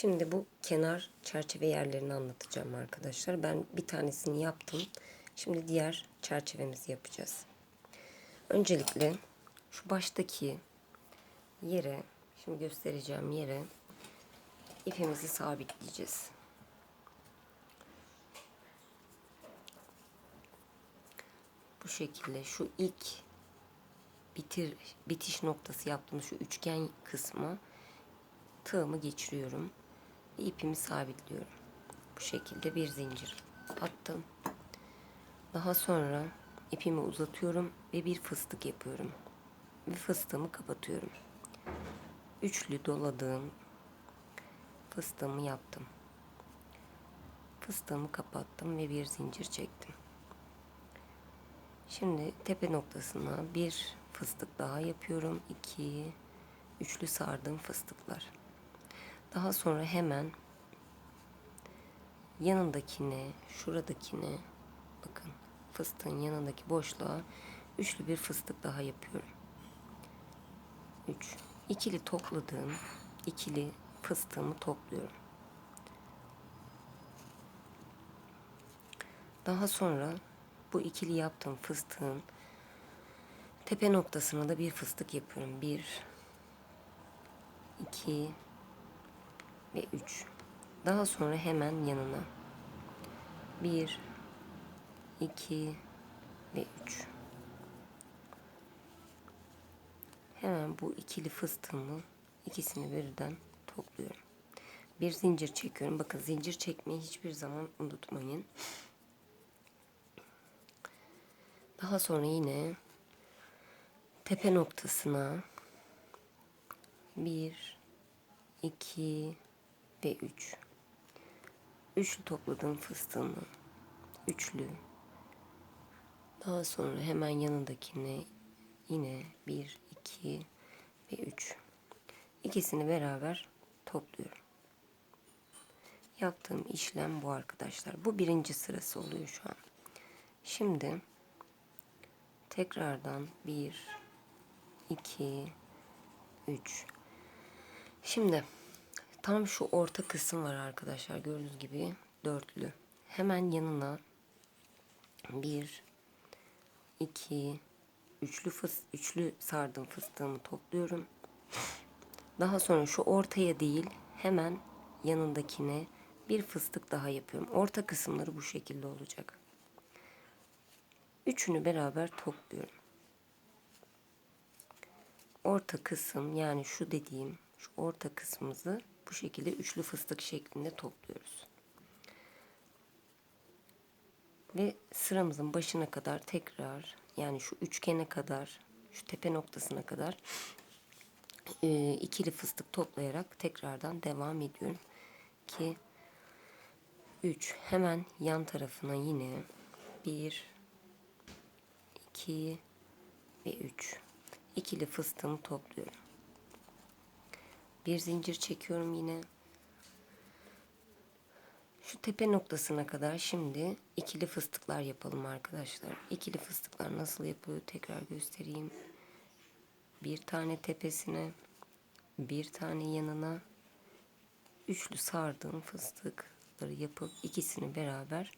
Şimdi bu kenar çerçeve yerlerini anlatacağım arkadaşlar. Ben bir tanesini yaptım. Şimdi diğer çerçevemizi yapacağız. Öncelikle şu baştaki yere, şimdi göstereceğim yere ipimizi sabitleyeceğiz. Bu şekilde şu ilk bitir bitiş noktası yaptığımız şu üçgen kısmı tığımı geçiriyorum ipimi sabitliyorum. Bu şekilde bir zincir attım. Daha sonra ipimi uzatıyorum ve bir fıstık yapıyorum. Ve fıstığımı kapatıyorum. Üçlü doladığım fıstığımı yaptım. Fıstığımı kapattım ve bir zincir çektim. Şimdi tepe noktasına bir fıstık daha yapıyorum. 2 üçlü sardığım fıstıklar. Daha sonra hemen yanındakine, şuradakine bakın fıstığın yanındaki boşluğa üçlü bir fıstık daha yapıyorum. 3 ikili topladığım ikili fıstığımı topluyorum. Daha sonra bu ikili yaptığım fıstığın tepe noktasına da bir fıstık yapıyorum. 1 2 ve 3. Daha sonra hemen yanına 1 2 ve 3. Hemen bu ikili fıstığımı ikisini birden topluyorum. Bir zincir çekiyorum. Bakın zincir çekmeyi hiçbir zaman unutmayın. Daha sonra yine tepe noktasına 1 2 ve 3 üçlü topladığım fıstığımı üçlü daha sonra hemen yanındakine yine 1 2 ve 3 ikisini beraber topluyorum. Yaptığım işlem bu arkadaşlar. Bu birinci sırası oluyor şu an. Şimdi tekrardan 1 2 3 Şimdi tam şu orta kısım var arkadaşlar. Gördüğünüz gibi dörtlü. Hemen yanına 1 2 üçlü fıs üçlü sardım fıstığımı topluyorum. Daha sonra şu ortaya değil hemen yanındakine bir fıstık daha yapıyorum. Orta kısımları bu şekilde olacak. Üçünü beraber topluyorum. Orta kısım yani şu dediğim şu orta kısmımızı bu şekilde üçlü fıstık şeklinde topluyoruz. Ve sıramızın başına kadar tekrar yani şu üçgene kadar şu tepe noktasına kadar e, ikili fıstık toplayarak tekrardan devam ediyorum. Ki 3 hemen yan tarafına yine 1 2 ve 3 ikili fıstığımı topluyorum. Bir zincir çekiyorum yine. Şu tepe noktasına kadar şimdi ikili fıstıklar yapalım arkadaşlar. İkili fıstıklar nasıl yapılıyor tekrar göstereyim. Bir tane tepesine, bir tane yanına üçlü sardığım fıstıkları yapıp ikisini beraber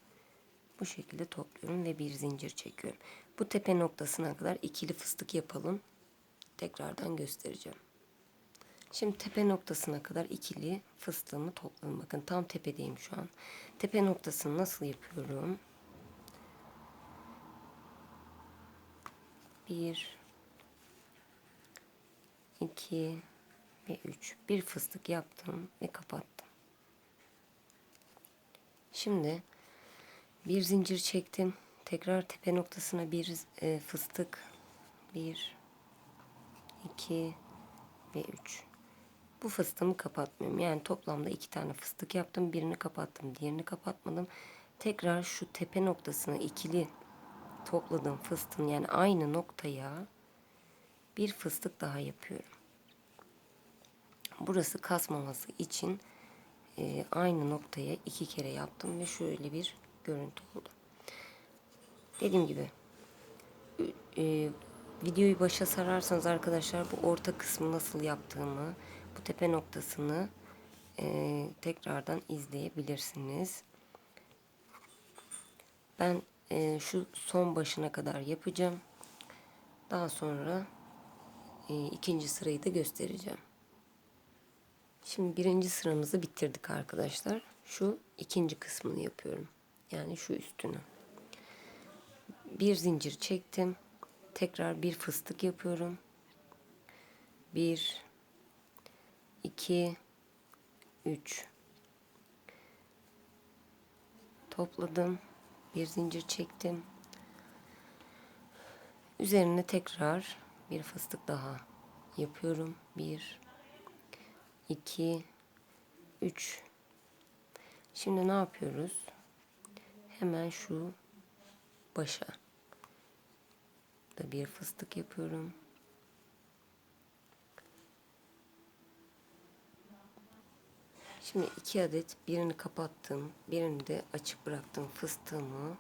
bu şekilde topluyorum ve bir zincir çekiyorum. Bu tepe noktasına kadar ikili fıstık yapalım. Tekrardan göstereceğim. Şimdi tepe noktasına kadar ikili fıstığımı topladım. Bakın tam tepedeyim şu an. Tepe noktasını nasıl yapıyorum? Bir, iki ve üç. Bir fıstık yaptım ve kapattım. Şimdi bir zincir çektim. Tekrar tepe noktasına bir e, fıstık. Bir, iki ve üç. Bu fıstığımı kapatmıyorum. Yani toplamda iki tane fıstık yaptım. Birini kapattım. Diğerini kapatmadım. Tekrar şu tepe noktasına ikili topladığım fıstığın yani aynı noktaya bir fıstık daha yapıyorum. Burası kasmaması için e, aynı noktaya iki kere yaptım ve şöyle bir görüntü oldu. Dediğim gibi e, videoyu başa sararsanız arkadaşlar bu orta kısmı nasıl yaptığımı bu tepe noktasını e, tekrardan izleyebilirsiniz. Ben e, şu son başına kadar yapacağım. Daha sonra e, ikinci sırayı da göstereceğim. Şimdi birinci sıramızı bitirdik arkadaşlar. Şu ikinci kısmını yapıyorum. Yani şu üstünü. Bir zincir çektim. Tekrar bir fıstık yapıyorum. Bir, iki, üç. Topladım. Bir zincir çektim. Üzerine tekrar bir fıstık daha yapıyorum. Bir, iki, üç. Şimdi ne yapıyoruz? Hemen şu başa da bir fıstık yapıyorum. Şimdi iki adet birini kapattım, birini de açık bıraktım fıstığımı.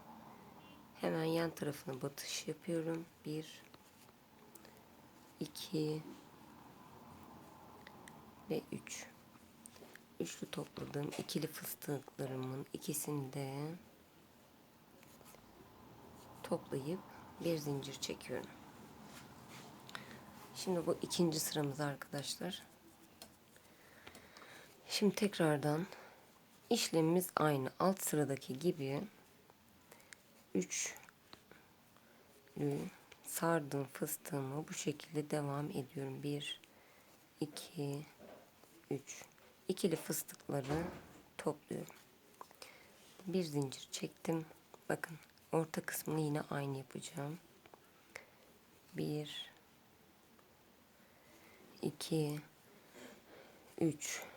Hemen yan tarafına batış yapıyorum. Bir, iki ve üç. Üçlü topladığım ikili fıstıklarımın ikisini de toplayıp bir zincir çekiyorum. Şimdi bu ikinci sıramız arkadaşlar. Şimdi tekrardan işlemimiz aynı. Alt sıradaki gibi üçlü sardım fıstığımı bu şekilde devam ediyorum. 1 2 3 ikili fıstıkları topluyorum. Bir zincir çektim. Bakın orta kısmını yine aynı yapacağım. 1 2 3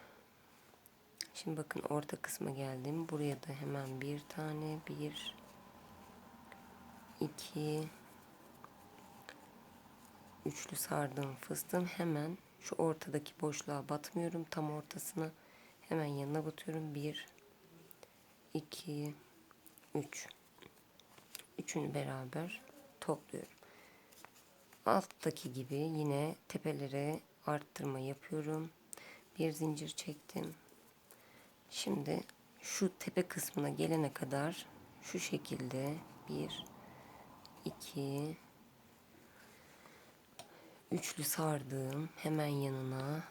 Şimdi bakın orta kısma geldim. Buraya da hemen bir tane bir 2 üçlü sardığım fıstığım. Hemen şu ortadaki boşluğa batmıyorum. Tam ortasına hemen yanına batıyorum. 1 2 3 üçünü beraber topluyorum. Alttaki gibi yine tepelere arttırma yapıyorum. Bir zincir çektim şimdi şu tepe kısmına gelene kadar şu şekilde bir 2 üçlü sardığım hemen yanına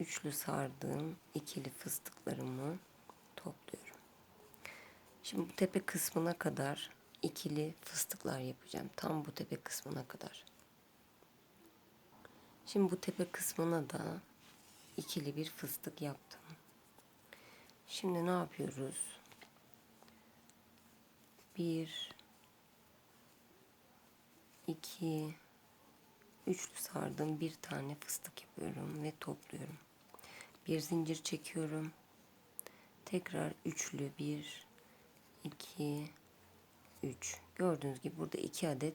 üçlü sardığım ikili fıstıklarımı topluyorum. Şimdi bu tepe kısmına kadar ikili fıstıklar yapacağım. Tam bu tepe kısmına kadar. Şimdi bu tepe kısmına da ikili bir fıstık yaptım. Şimdi ne yapıyoruz? Bir 2 üçlü sardım bir tane fıstık yapıyorum ve topluyorum. Bir zincir çekiyorum. Tekrar üçlü bir, iki, üç. Gördüğünüz gibi burada iki adet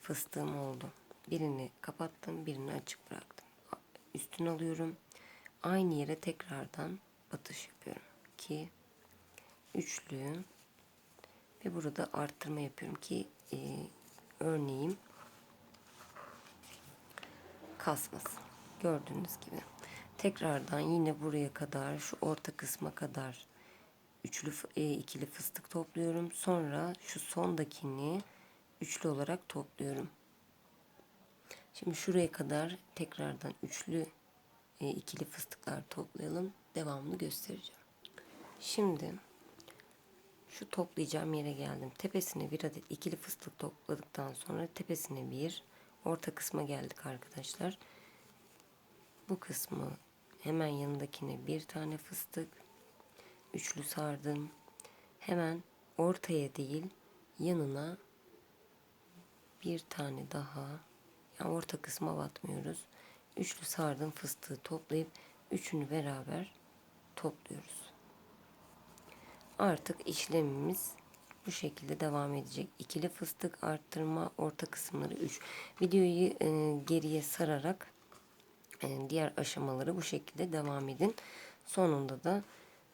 fıstığım oldu. Birini kapattım, birini açık bıraktım. Üstünü alıyorum. Aynı yere tekrardan batış yapıyorum. 2 üçlü ve burada arttırma yapıyorum ki e, örneğim kasmasın. Gördüğünüz gibi. Tekrardan yine buraya kadar şu orta kısma kadar üçlü e, ikili fıstık topluyorum. Sonra şu sondakini üçlü olarak topluyorum. Şimdi şuraya kadar tekrardan üçlü e, ikili fıstıklar toplayalım. Devamını göstereceğim. Şimdi şu toplayacağım yere geldim. Tepesine bir adet ikili fıstık topladıktan sonra tepesine bir, orta kısma geldik arkadaşlar. Bu kısmı hemen yanındakine bir tane fıstık, üçlü sardım. Hemen ortaya değil yanına bir tane daha yani orta kısma batmıyoruz. Üçlü sardım fıstığı toplayıp üçünü beraber topluyoruz. Artık işlemimiz bu şekilde devam edecek. İkili fıstık arttırma orta kısımları 3. Videoyu e, geriye sararak e, diğer aşamaları bu şekilde devam edin. Sonunda da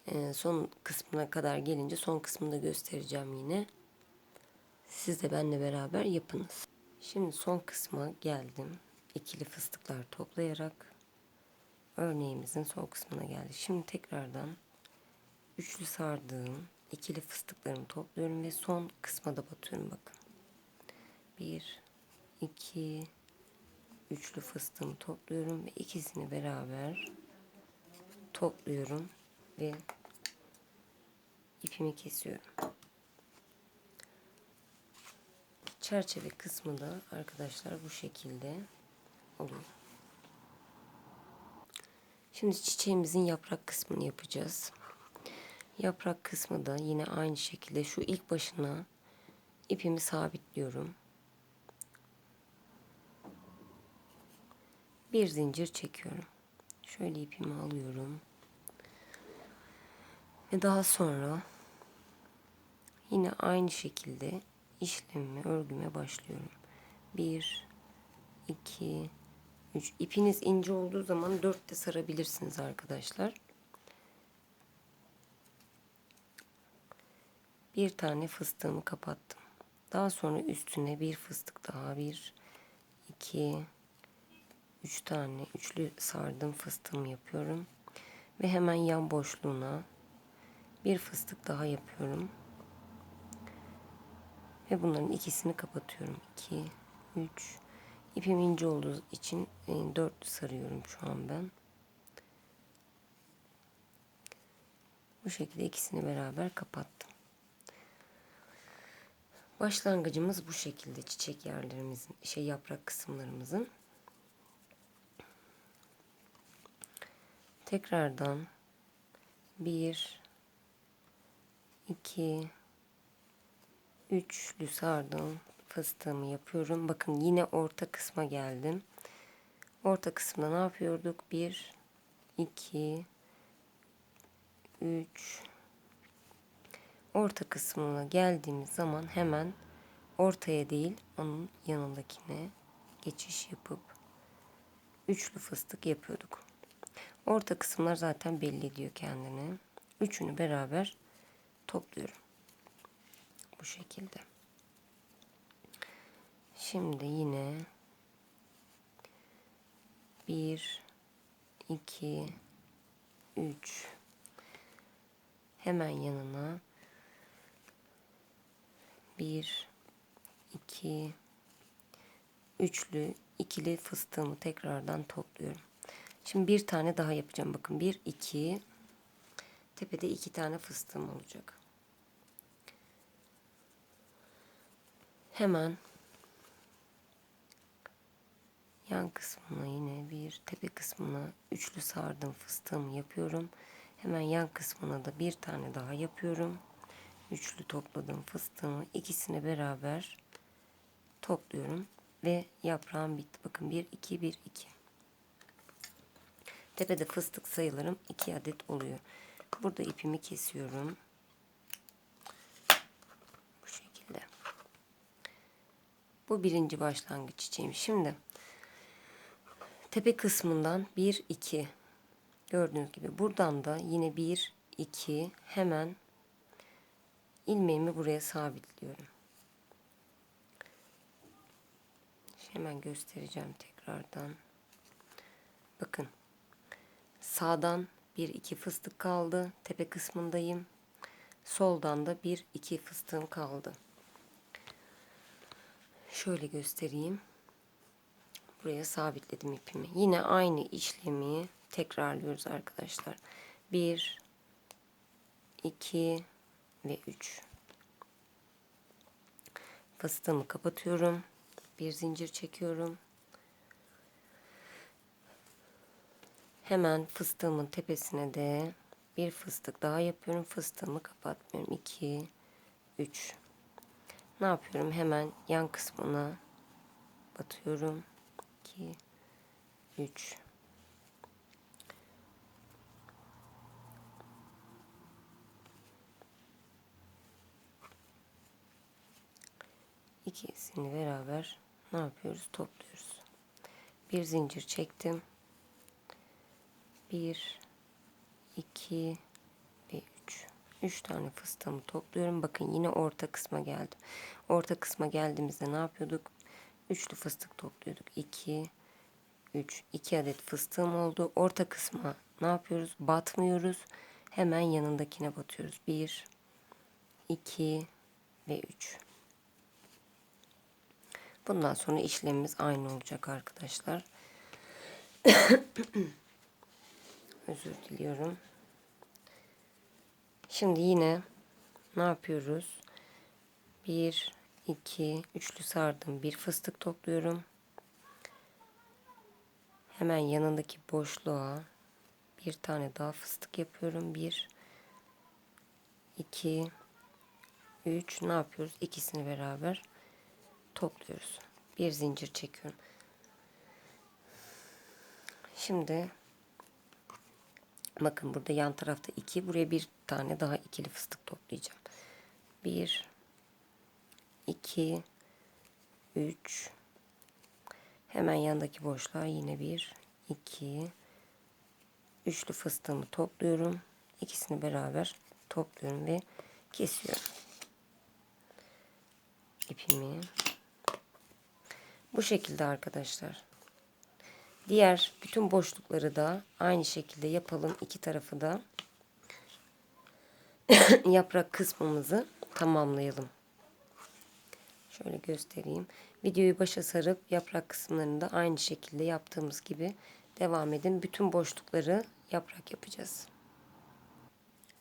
e, son kısmına kadar gelince son kısmını da göstereceğim yine. Siz de benimle beraber yapınız. Şimdi son kısma geldim. İkili fıstıklar toplayarak örneğimizin son kısmına geldik. Şimdi tekrardan üçlü sardığım ikili fıstıklarımı topluyorum ve son kısma da batıyorum bakın. Bir, iki, üçlü fıstığımı topluyorum ve ikisini beraber topluyorum ve ipimi kesiyorum. Çerçeve kısmı da arkadaşlar bu şekilde oluyor. Şimdi çiçeğimizin yaprak kısmını yapacağız. Yaprak kısmı da yine aynı şekilde şu ilk başına ipimi sabitliyorum. Bir zincir çekiyorum. Şöyle ipimi alıyorum. Ve daha sonra yine aynı şekilde işlemime, örgüme başlıyorum. 1 2 3 ipiniz ince olduğu zaman 4 de sarabilirsiniz arkadaşlar. Bir tane fıstığımı kapattım. Daha sonra üstüne bir fıstık daha bir, iki, üç tane üçlü sardım fıstığımı yapıyorum. Ve hemen yan boşluğuna bir fıstık daha yapıyorum. Ve bunların ikisini kapatıyorum. 2, 3. İpim ince olduğu için 4 e, sarıyorum şu an ben. Bu şekilde ikisini beraber kapattım. Başlangıcımız bu şekilde çiçek yerlerimizin, şey yaprak kısımlarımızın. Tekrardan bir, iki, üçlü sardım fıstığımı yapıyorum. Bakın yine orta kısma geldim. Orta kısımda ne yapıyorduk? Bir, iki, üç. Orta kısmına geldiğimiz zaman hemen ortaya değil onun yanındakine geçiş yapıp üçlü fıstık yapıyorduk. Orta kısımlar zaten belli ediyor kendini. Üçünü beraber topluyorum. Bu şekilde. Şimdi yine bir, iki, üç hemen yanına bir, iki, üçlü, ikili fıstığımı tekrardan topluyorum. Şimdi bir tane daha yapacağım. Bakın bir, iki, tepede iki tane fıstığım olacak. Hemen yan kısmına yine bir tepe kısmına üçlü sardım fıstığımı yapıyorum. Hemen yan kısmına da bir tane daha yapıyorum. Üçlü topladım fıstığımı ikisini beraber topluyorum ve yaprağım bitti. Bakın 1 2 1 2. Tepede fıstık sayılarım 2 adet oluyor. Burada ipimi kesiyorum. Bu şekilde. Bu birinci başlangıç çiçeğim. Şimdi tepe kısmından 1 2 gördüğünüz gibi buradan da yine 1 2 hemen ilmeğimi buraya sabitliyorum. Hemen göstereceğim tekrardan. Bakın. Sağdan bir iki fıstık kaldı. Tepe kısmındayım. Soldan da bir iki fıstığım kaldı. Şöyle göstereyim. Buraya sabitledim ipimi. Yine aynı işlemi tekrarlıyoruz arkadaşlar. 1 2 ve 3 fıstığımı kapatıyorum. Bir zincir çekiyorum. Hemen fıstığımın tepesine de bir fıstık daha yapıyorum. Fıstığımı kapatmıyorum. 2 3 Ne yapıyorum? Hemen yan kısmına batıyorum. 2 3 ikisini beraber ne yapıyoruz? Topluyoruz. Bir zincir çektim. Bir, iki ve üç. Üç tane fıstığımı topluyorum. Bakın yine orta kısma geldim. Orta kısma geldiğimizde ne yapıyorduk? Üçlü fıstık topluyorduk. İki, 3, 2 adet fıstığım oldu. Orta kısma ne yapıyoruz? Batmıyoruz. Hemen yanındakine batıyoruz. 1, 2 ve 3. Bundan sonra işlemimiz aynı olacak arkadaşlar. Özür diliyorum. Şimdi yine ne yapıyoruz? 1, 2, üçlü sardım. Bir fıstık topluyorum. Hemen yanındaki boşluğa bir tane daha fıstık yapıyorum. 1, 2, 3 ne yapıyoruz? İkisini beraber topluyoruz. Bir zincir çekiyorum. Şimdi bakın burada yan tarafta 2 buraya bir tane daha ikili fıstık toplayacağım. 1 2 3 hemen yandaki boşluğa yine bir 2 üçlü fıstığımı topluyorum. İkisini beraber topluyorum ve kesiyorum. ipimi bu şekilde arkadaşlar. Diğer bütün boşlukları da aynı şekilde yapalım. İki tarafı da yaprak kısmımızı tamamlayalım. Şöyle göstereyim. Videoyu başa sarıp yaprak kısımlarını da aynı şekilde yaptığımız gibi devam edin. Bütün boşlukları yaprak yapacağız.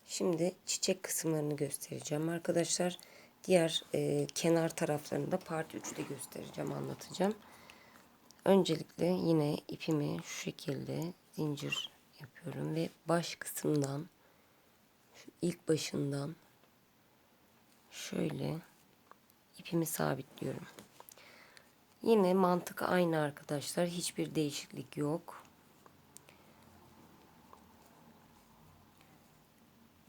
Şimdi çiçek kısımlarını göstereceğim arkadaşlar. Diğer e, kenar taraflarını da part 3'te göstereceğim, anlatacağım. Öncelikle yine ipimi şu şekilde zincir yapıyorum ve baş kısımdan şu ilk başından şöyle ipimi sabitliyorum. Yine mantık aynı arkadaşlar. Hiçbir değişiklik yok.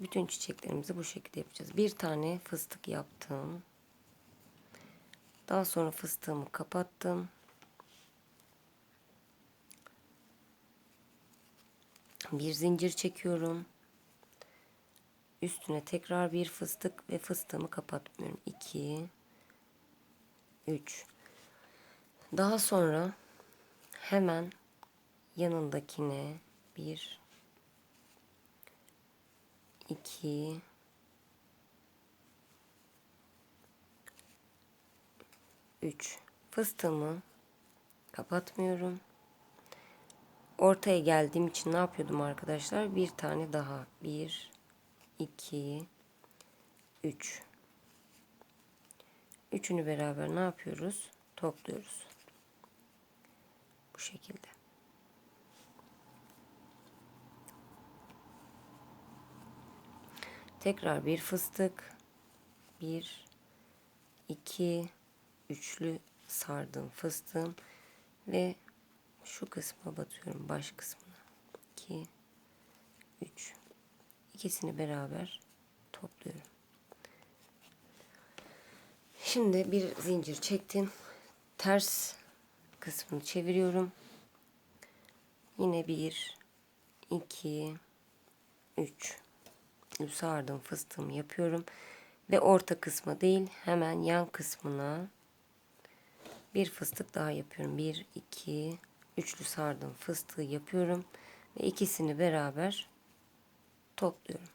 Bütün çiçeklerimizi bu şekilde yapacağız. Bir tane fıstık yaptım. Daha sonra fıstığımı kapattım. Bir zincir çekiyorum. Üstüne tekrar bir fıstık ve fıstığımı kapatmıyorum. 2 3 Daha sonra hemen yanındakine bir 2 3 fıstığımı kapatmıyorum. Ortaya geldiğim için ne yapıyordum arkadaşlar? Bir tane daha. 1 2 3 Üçünü beraber ne yapıyoruz? Topluyoruz. Bu şekilde. Tekrar bir fıstık. Bir, iki, üçlü sardım fıstığım ve şu kısma batıyorum baş kısmına. 2 3 ikisini beraber topluyorum. Şimdi bir zincir çektim. Ters kısmını çeviriyorum. Yine bir, iki, üç sardım fıstığımı yapıyorum. Ve orta kısma değil hemen yan kısmına bir fıstık daha yapıyorum. Bir, iki, üçlü sardım fıstığı yapıyorum. Ve ikisini beraber topluyorum.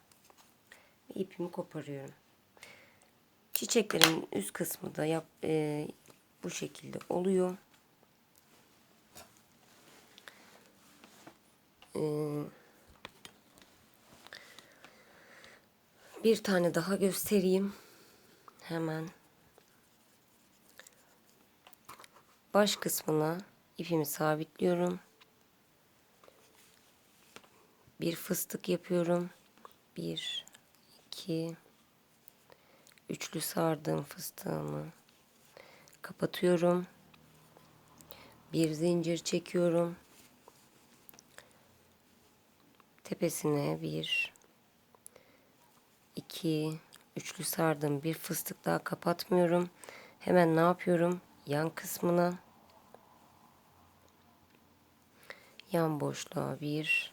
İpimi koparıyorum. Çiçeklerin üst kısmı da yap, e, bu şekilde oluyor. Bir tane daha göstereyim. Hemen baş kısmına ipimi sabitliyorum. Bir fıstık yapıyorum. Bir, iki, üçlü sardığım fıstığımı kapatıyorum. Bir zincir çekiyorum. Tepesine bir, iki, üçlü sardım. Bir fıstık daha kapatmıyorum. Hemen ne yapıyorum? Yan kısmına yan boşluğa bir,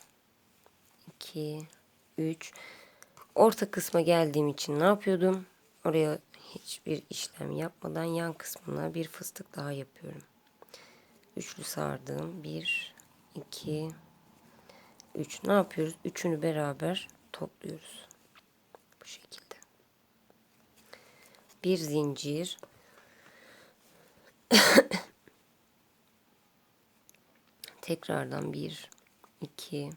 iki, üç. Orta kısma geldiğim için ne yapıyordum? Oraya hiçbir işlem yapmadan yan kısmına bir fıstık daha yapıyorum. Üçlü sardığım bir 2 3 ne yapıyoruz? Üçünü beraber topluyoruz. Bu şekilde. Bir zincir tekrardan bir iki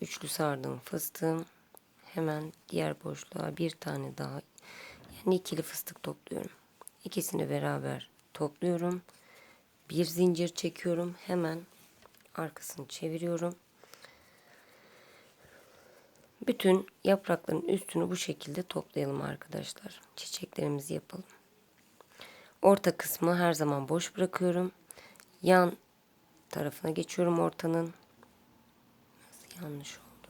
üçlü sardığım fıstığım hemen diğer boşluğa bir tane daha yani ikili fıstık topluyorum. İkisini beraber topluyorum. Bir zincir çekiyorum. Hemen arkasını çeviriyorum. Bütün yaprakların üstünü bu şekilde toplayalım arkadaşlar. Çiçeklerimizi yapalım. Orta kısmı her zaman boş bırakıyorum. Yan tarafına geçiyorum ortanın. Nasıl yanlış oldu?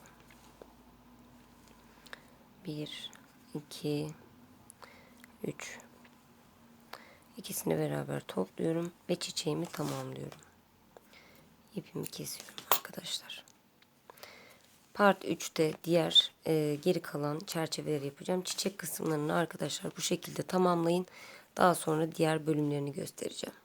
Bir, iki, üç. İkisini beraber topluyorum ve çiçeğimi tamamlıyorum. İpimi kesiyorum arkadaşlar. Part 3'te diğer e, geri kalan çerçeveleri yapacağım. Çiçek kısımlarını arkadaşlar bu şekilde tamamlayın. Daha sonra diğer bölümlerini göstereceğim.